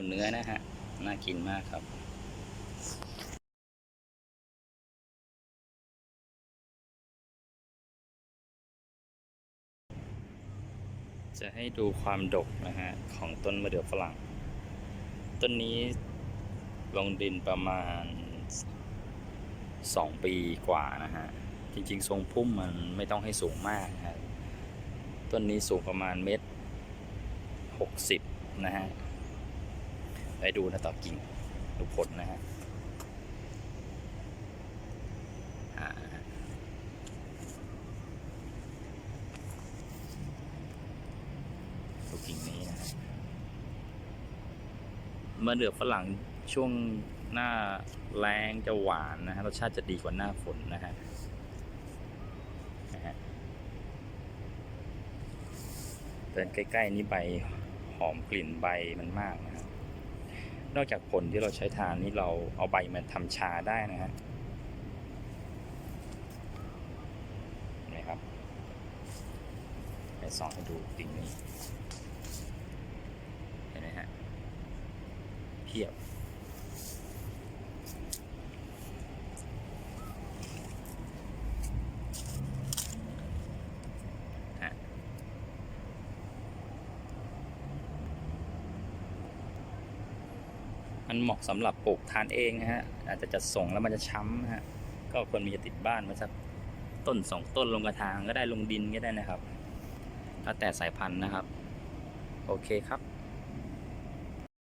ดูเนื้อนะฮะ น่ากินมากครับจะให้ดูความดกนะฮะ ของต้นมะเดื่อฝรั่ง ต้นนี้ลงดินประมาณ 2 ปีกว่านะฮะ จริงๆ ทรงพุ่มมันไม่ต้องให้สูงมากนะฮะ ต้นนี้สูงประมาณเมตรหกสิบนะฮะ ได้ดูนะต่อกิ่งดูผลนะฮะอ่าดูกิ่งนี้นะฮะมะเดื่อฝรั่งช่วงหน้าแรงจะหวานนะฮะรสชาติจะดีกว่าหน้าฝนนะฮะเดินใกล้ ๆ นี่ใบหอมกลิ่นใบมันมากนะครับ นอกจากผลที่เราใช้ทานนี่เราเอาใบมาทำชาได้นะฮะเห็นไหมครับไปสองให้ดูกิ่งนี้เห็นไหมฮะเพียบ มันเหมาะสำหรับปลูกทานเองนะฮะ อาจจะจัดส่งแล้วมันจะช้ำนะฮะ ก็ควรมีจะติดบ้านมาสักต้นสองต้นลงกระถางก็ได้ลงดินก็ได้นะครับ แล้วแต่สายพันธุ์นะครับ โอเคครับ